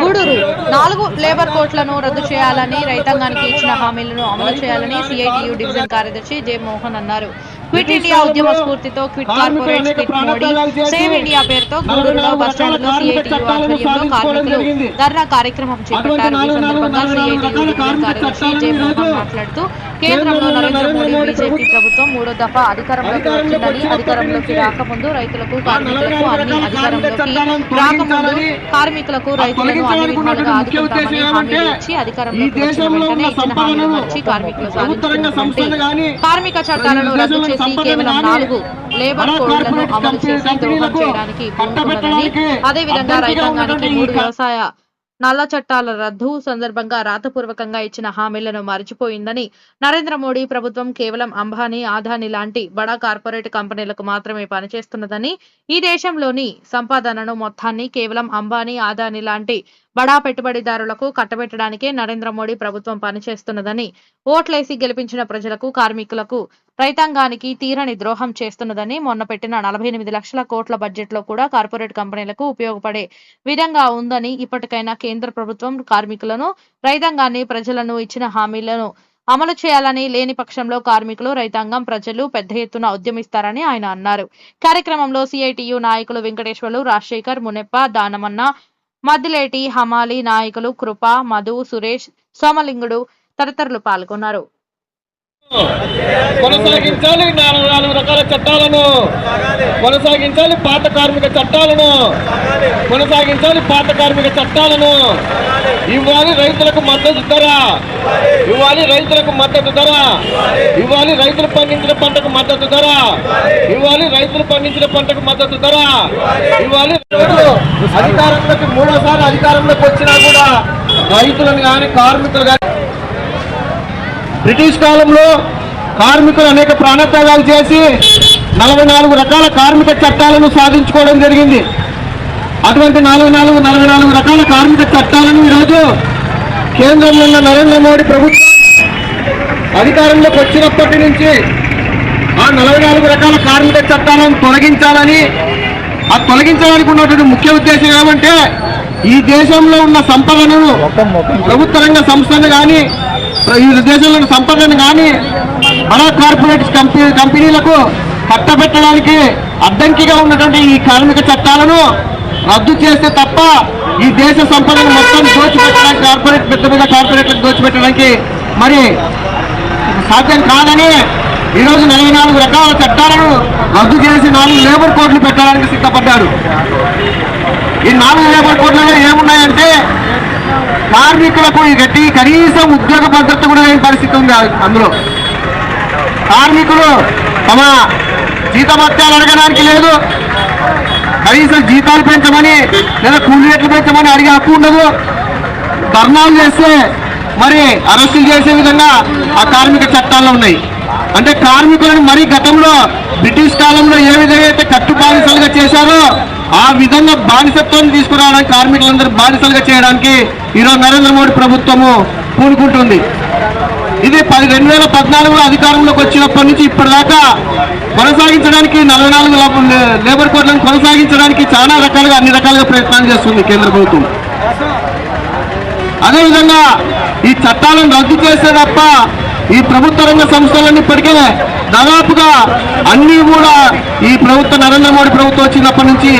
గూడూరు నాలుగు లేబర్ కోట్లను రద్దు చేయాలని రైతాంగానికి ఇచ్చిన హామీలను అమలు చేయాలని సిఐటియు డివిజన్ కార్యదర్శి జె మోహన్ అన్నారు. క్విట్ ఇండియా ఉద్యమ స్ఫూర్తితో quit corporate quit Modi save India పేరుతో గూడూరులో బస్టాండ్లో సిఐటియు ఆధ్వర్యంలో కార్మికులు ధర్నా కార్యక్రమం చేపట్టారు. ఈ సందర్భంగా సిఐటియు డివిజన్ కార్యదర్శి జె మోహన్ మాట్లాడుతూ కేంద్రంలో నరేంద్ర మోడీ బీజేపీ ప్రభుత్వం మూడో దఫా అధికారంలోకి వచ్చిందని అధికారంలోకి రాకముందు రైతులకు కార్మికులకు అన్ని అధికారంలోకి రాకముందు కార్మికులకు రైతులను అన్ని విధాలుగా ఆదుకుంటామని ఇచ్చి అధికారంలోకి వచ్చిన వెంటనే ఇచ్చిన హామీలు మర్చి కార్మికులు కార్మిక చట్టాలను రద్దు చేసి కేవలం నాలుగు లేబర్ కోడ్లను అమలు చేసి దోహం చేయడానికి పూనుకున్నదని అదేవిధంగా రైతాంగానికి మూడు వ్యవసాయ నల్ల చట్టాల రద్దు సందర్భంగా రాతపూర్వకంగా ఇచ్చిన హామీలను మరిచిపోయిందని నరేంద్ర మోడీ ప్రభుత్వం కేవలం అంబానీ ఆదాని లాంటి బడా కార్పొరేట్ కంపెనీలకు మాత్రమే పనిచేస్తున్నదని ఈ దేశంలోని సంపాదనను మొత్తాన్ని కేవలం అంబానీ ఆదాని లాంటి బడా పెట్టుబడిదారులకు కట్టబెట్టడానికే నరేంద్ర మోడీ ప్రభుత్వం పనిచేస్తున్నదని ఓట్లేసి గెలిపించిన ప్రజలకు కార్మికులకు రైతాంగానికి తీరని ద్రోహం చేస్తున్నదని మొన్న పెట్టిన నలభై ఎనిమిది లక్షల కోట్ల బడ్జెట్లో కూడా కార్పొరేట్ కంపెనీలకు ఉపయోగపడే విధంగా ఉందని ఇప్పటికైనా కేంద్ర ప్రభుత్వం కార్మికులను రైతాంగాన్ని ప్రజలను ఇచ్చిన హామీలను అమలు చేయాలని లేని పక్షంలో కార్మికులు రైతాంగం ప్రజలు పెద్ద ఎత్తున ఉద్యమిస్తారని ఆయన అన్నారు. కార్యక్రమంలో సిఐటియు నాయకులు వెంకటేశ్వర్లు రాజశేఖర్ మునెప్ప దానమన్న మద్దిలేటి హమాలి నాయకులు కృప మధు సురేష్ సోమలింగుడు తదితరులు పాల్గొన్నారు. కొనసాగించాలి నాలుగు నాలుగు రకాల చట్టాలను. కొనసాగించాలి పాత కార్మిక చట్టాలను. కొనసాగించాలి పాత కార్మిక చట్టాలను. ఇవ్వాలి రైతులకు మద్దతు ధర. ఇవ్వాలి రైతులకు మద్దతు ధర. ఇవ్వాలి రైతులు పండించిన పంటకు మద్దతు ధర. ఇవ్వాలి రైతులు పండించిన పంటకు మద్దతు ధర. ఇవ్వాలి అధికారంలోకి మూడోసారి అధికారంలోకి వచ్చినా కూడా రైతులను కానీ కార్మికులు కానీ బ్రిటిష్ కాలంలో కార్మికులు అనేక ప్రాణత్యాగాలు చేసి నలభై నాలుగు రకాల కార్మిక చట్టాలను సాధించుకోవడం జరిగింది. అటువంటి నాలుగు నాలుగు నలభై నాలుగు రకాల కార్మిక చట్టాలను ఈరోజు కేంద్రంలో ఉన్న నరేంద్ర మోడీ ప్రభుత్వం అధికారంలోకి వచ్చినప్పటి నుంచి ఆ నలభై నాలుగు రకాల కార్మిక చట్టాలను తొలగించాలని ఆ తొలగించడానికి ఉన్నటువంటి ముఖ్య ఉద్దేశం ఏమంటే ఈ దేశంలో ఉన్న సంపదను ప్రభుత్వ రంగ సంస్థలు కానీ ఈ దేశంలో సంపదను కానీ మన కార్పొరేట్ కంపెనీ కంపెనీలకు కట్టబెట్టడానికి అడ్డంకిగా ఉన్నటువంటి ఈ కార్మిక చట్టాలను రద్దు చేస్తే తప్ప ఈ దేశ సంపదను మొత్తం దోచిపెట్టడానికి కార్పొరేట్ పెద్ద పెద్ద కార్పొరేట్లకు దోచిపెట్టడానికి మరి సాధ్యం కాదని ఈరోజు నలభై నాలుగు రకాల చట్టాలను రద్దు చేసి నాలుగు లేబర్ కోడ్లు పెట్టడానికి సిద్ధపడ్డారు. ఈ నాలుగు లేబర్ కోడ్లలో ఏమున్నాయంటే కార్మికులకు గట్టి కనీసం ఉద్యోగ భద్రత కూడా లేని పరిస్థితి ఉంది అందులో. కార్మికులు తమ జీతభత్యాలు అడగడానికి లేదు. కనీసం జీతాలు పెంచమని లేదా కూలి రేట్లు పెంచమని అడిగే హక్కు ఉండదు. ధర్నాలు చేస్తే మరి అరెస్టులు చేసే విధంగా ఆ కార్మిక చట్టాల్లో ఉన్నాయి. అంటే కార్మికులను మరి గతంలో బ్రిటిష్ కాలంలో ఏ విధంగా అయితే కట్టుబానిసలుగా చేశారో ఆ విధంగా బానిసత్వాన్ని తీసుకురావడానికి కార్మికులందరూ బానిసలుగా చేయడానికి ఈరోజు నరేంద్ర మోడీ ప్రభుత్వము పూనుకుంటుంది. ఇది పది రెండు వేల పద్నాలుగులో అధికారంలోకి వచ్చినప్పటి నుంచి ఇప్పటిదాకా కొనసాగించడానికి నలభై నాలుగు లేబర్ కోడ్లను కొనసాగించడానికి చాలా రకాలుగా అన్ని రకాలుగా ప్రయత్నాలు చేస్తుంది కేంద్ర ప్రభుత్వం. అదేవిధంగా ఈ చట్టాలను రద్దు చేస్తే తప్ప ఈ ప్రభుత్వ రంగ సంస్థలన్నీ ఇప్పటికే దాదాపుగా అన్నీ కూడా ఈ ప్రభుత్వ నరేంద్ర మోడీ ప్రభుత్వం వచ్చినప్పటి నుంచి